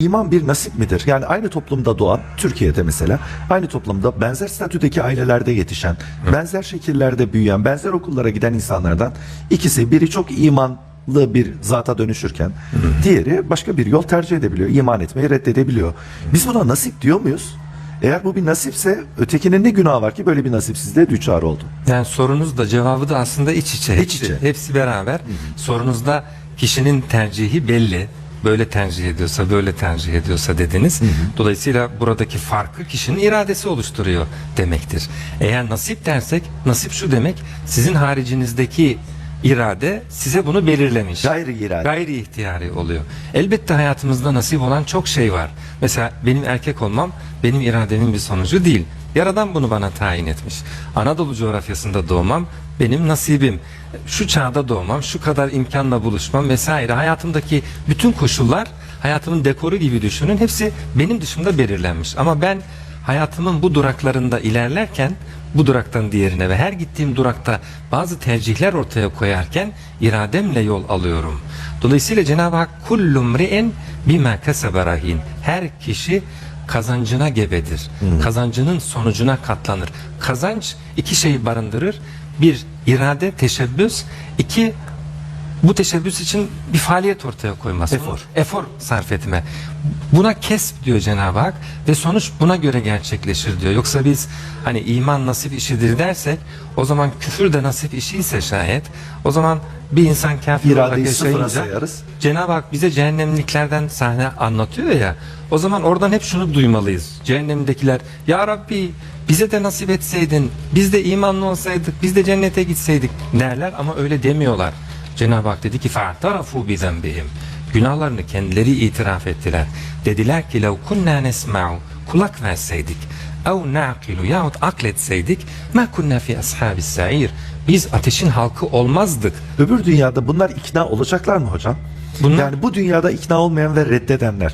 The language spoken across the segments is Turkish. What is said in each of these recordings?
İman bir nasip midir? Yani aynı toplumda doğan, Türkiye'de mesela, aynı toplumda benzer statüdeki ailelerde yetişen, benzer şekillerde büyüyen, benzer okullara giden insanlardan ikisi, biri çok imanlı bir zata dönüşürken, diğeri başka bir yol tercih edebiliyor, iman etmeyi reddedebiliyor. Biz buna nasip diyor muyuz? Eğer bu bir nasipse ötekinin ne günahı var ki böyle bir nasipsizliğe düçar oldu? Yani sorunuz da cevabı da aslında iç içe. İç Hepsi, içe. hepsi beraber. Sorunuzda kişinin tercihi belli. Böyle tercih ediyorsa, böyle tercih ediyorsa dediniz. Dolayısıyla buradaki farkı kişinin iradesi oluşturuyor demektir. Eğer nasip dersek, nasip şu demek, sizin haricinizdeki irade size bunu belirlemiş. Gayri irade. Gayri ihtiyari oluyor. Elbette hayatımızda nasip olan çok şey var. Mesela benim erkek olmam benim irademin bir sonucu değil. Yaradan bunu bana tayin etmiş. Anadolu coğrafyasında doğmam benim nasibim. Şu çağda doğmam, şu kadar imkanla buluşmam vesaire. Hayatımdaki bütün koşullar hayatımın dekoru gibi düşünün. Hepsi benim dışımda belirlenmiş. Ama ben hayatımın bu duraklarında ilerlerken bu duraktan diğerine ve her gittiğim durakta bazı tercihler ortaya koyarken irademle yol alıyorum. Dolayısıyla Cenab-ı Hak kullum ri'in bima rahin. Her kişi kazancına gebedir. Kazancının sonucuna katlanır. Kazanç iki şeyi barındırır. Bir irade, teşebbüs. iki bu teşebbüs için bir faaliyet ortaya koyması. Efor. Efor sarf etme. Buna kesp diyor Cenab-ı Hak ve sonuç buna göre gerçekleşir diyor. Yoksa biz hani iman nasip işidir dersek o zaman küfür de nasip işi ise şayet o zaman bir insan kafir olarak yaşayınca. Cenab-ı Hak bize cehennemliklerden sahne anlatıyor ya o zaman oradan hep şunu duymalıyız. Cehennemdekiler ya Rabbi bize de nasip etseydin biz de imanlı olsaydık biz de cennete gitseydik derler ama öyle demiyorlar. Cenab-ı Hak dedi ki فَاَعْتَرَفُوا بِذَنْبِهِمْ Günahlarını kendileri itiraf ettiler. Dediler ki لَوْ كُنَّا نَسْمَعُ Kulak verseydik اَوْ نَعْقِلُ yahut akletseydik مَا كُنَّا فِي أَصْحَابِ السَّعِيرِ Biz ateşin halkı olmazdık. Öbür dünyada bunlar ikna olacaklar mı hocam? Bunlar- Yani bu dünyada ikna olmayan ve reddedenler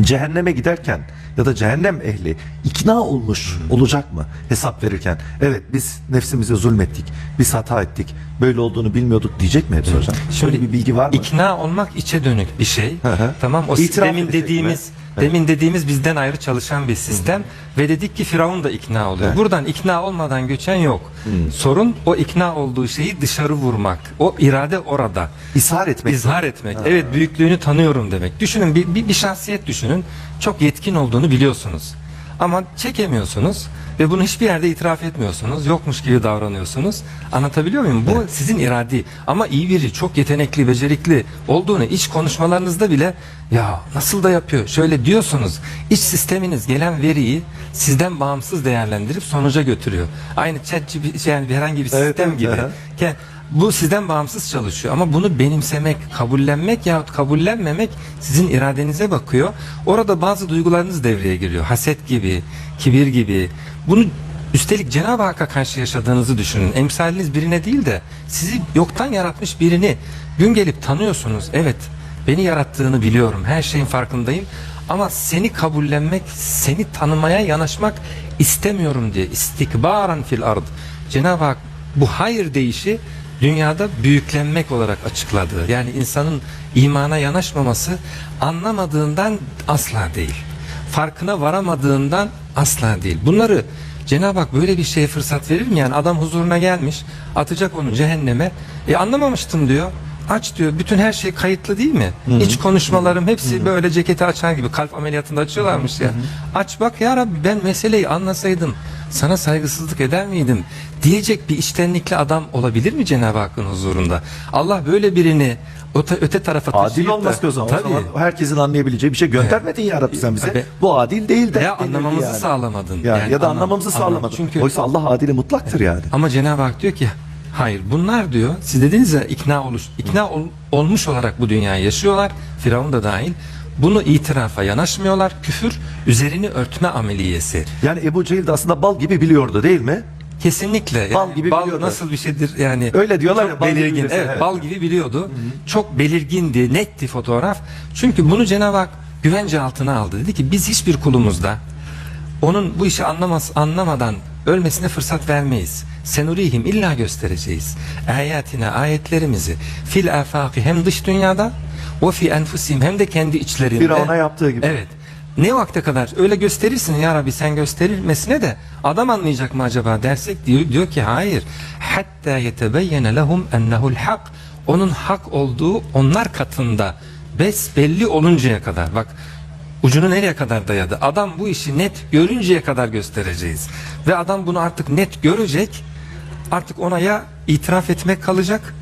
cehenneme giderken ya da cehennem ehli ikna olmuş olacak mı hesap verirken? Evet biz nefsimize zulmettik, biz hata ettik, böyle olduğunu bilmiyorduk diyecek mi hepsi hocam? Şöyle bir bilgi var mı? İkna olmak içe dönük bir şey. Hı hı. Tamam o İtiraf demin edecek dediğimiz mi? Demin dediğimiz bizden ayrı çalışan bir sistem ve dedik ki Firavun da ikna oluyor. Evet. Buradan ikna olmadan göçen yok. Sorun o ikna olduğu şeyi dışarı vurmak. O irade orada. İshar etmek. İzhar etmek. Evet büyüklüğünü tanıyorum demek. Düşünün bir, bir, bir şahsiyet düşünün. Çok yetkin olduğunu biliyorsunuz. Ama çekemiyorsunuz ve bunu hiçbir yerde itiraf etmiyorsunuz. Yokmuş gibi davranıyorsunuz. Anlatabiliyor muyum? Bu sizin iradi. Ama iyi biri, çok yetenekli, becerikli olduğunu iç konuşmalarınızda bile ya nasıl da yapıyor şöyle diyorsunuz. İç sisteminiz gelen veriyi sizden bağımsız değerlendirip sonuca götürüyor. Aynı chat gibi yani herhangi bir Evet, sistem evet, gibi. aha. Bu sizden bağımsız çalışıyor ama bunu benimsemek, kabullenmek yahut kabullenmemek sizin iradenize bakıyor. Orada bazı duygularınız devreye giriyor. Haset gibi, kibir gibi. Bunu üstelik Cenab-ı Hakk'a karşı yaşadığınızı düşünün. Emsaliniz birine değil de sizi yoktan yaratmış birini gün gelip tanıyorsunuz. Evet beni yarattığını biliyorum. Her şeyin farkındayım. Ama seni kabullenmek, seni tanımaya yanaşmak istemiyorum diye. İstikbaran fil ard. Cenab-ı Hak bu hayır deyişi dünyada büyüklenmek olarak açıkladığı yani insanın imana yanaşmaması anlamadığından asla değil. Farkına varamadığından asla değil. Bunları Cenab-ı Hak böyle bir şeye fırsat verir mi? Yani adam huzuruna gelmiş atacak onu cehenneme. E anlamamıştım diyor. Aç diyor. Bütün her şey kayıtlı değil mi? İç konuşmalarım hepsi böyle ceketi açar gibi kalp ameliyatında açıyorlarmış ya. Aç bak ya Rabbi ben meseleyi anlasaydım sana saygısızlık eder miydim? Diyecek bir içtenlikli adam olabilir mi Cenab-ı Hakk'ın huzurunda? Allah böyle birini öte, öte tarafa Adil olmaz ki o zaman. O Tabii. zaman herkesin anlayabileceği bir şey göndermedin ya Rabbi sen bize. Tabii. Bu adil değil de. Denildi anlamamızı yani. sağlamadın. Yani, Yani ya da anlam- anlamamızı anlam- sağlamadın. Çünkü- Oysa Allah adili mutlaktır yani. Ama Cenab-ı Hak diyor ki hayır bunlar diyor siz dediniz ya ikna oluş ikna ol- olmuş olarak bu dünyayı yaşıyorlar Firavun da dahil bunu itirafa yanaşmıyorlar küfür üzerini örtme ameliyesi Yani Ebu Cehil de aslında bal gibi biliyordu değil mi? kesinlikle yani Bal gibi biliyordu. nasıl bir şeydir yani Öyle diyorlar ya, bal gibi belirgin bilirsin, evet, evet. bal gibi biliyordu çok belirgindi netti fotoğraf çünkü bunu Cenab-ı Hak güvence altına aldı dedi ki biz hiçbir kulumuzda onun bu işi anlamaz, anlamadan ölmesine fırsat vermeyiz. Senurihim illa göstereceğiz. Ayetine ayetlerimizi fil afaki hem dış dünyada ve fi enfusihim hem de kendi içlerinde. Firavun'a yaptığı gibi. Evet. Ne vakte kadar öyle gösterirsin ya Rabbi sen gösterilmesine de adam anlayacak mı acaba dersek diyor, diyor ki hayır. Hatta yetebeyyene lehum ennehu'l hak. Onun hak olduğu onlar katında besbelli oluncaya kadar. Bak ucunu nereye kadar dayadı? Adam bu işi net görünceye kadar göstereceğiz. Ve adam bunu artık net görecek. Artık ona ya itiraf etmek kalacak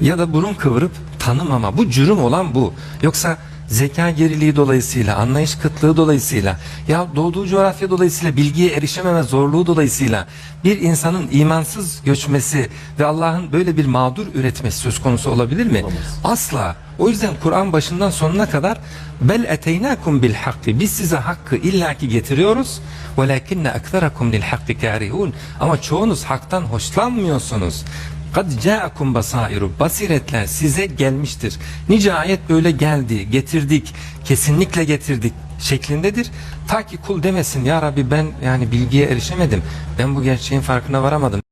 ya da burun kıvırıp tanımama. Bu cürüm olan bu. Yoksa zeka geriliği dolayısıyla, anlayış kıtlığı dolayısıyla ya doğduğu coğrafya dolayısıyla bilgiye erişememe zorluğu dolayısıyla bir insanın imansız göçmesi ve Allah'ın böyle bir mağdur üretmesi söz konusu olabilir mi? Asla. O yüzden Kur'an başından sonuna kadar bel eteynakum bil hakkı biz size hakkı illaki getiriyoruz velakinne ektherakum lil hakkı karihun ama çoğunuz haktan hoşlanmıyorsunuz. Kad ca'akum basairu basiretler size gelmiştir. Nice ayet böyle geldi, getirdik, kesinlikle getirdik şeklindedir. Ta ki kul demesin ya Rabbi ben yani bilgiye erişemedim. Ben bu gerçeğin farkına varamadım.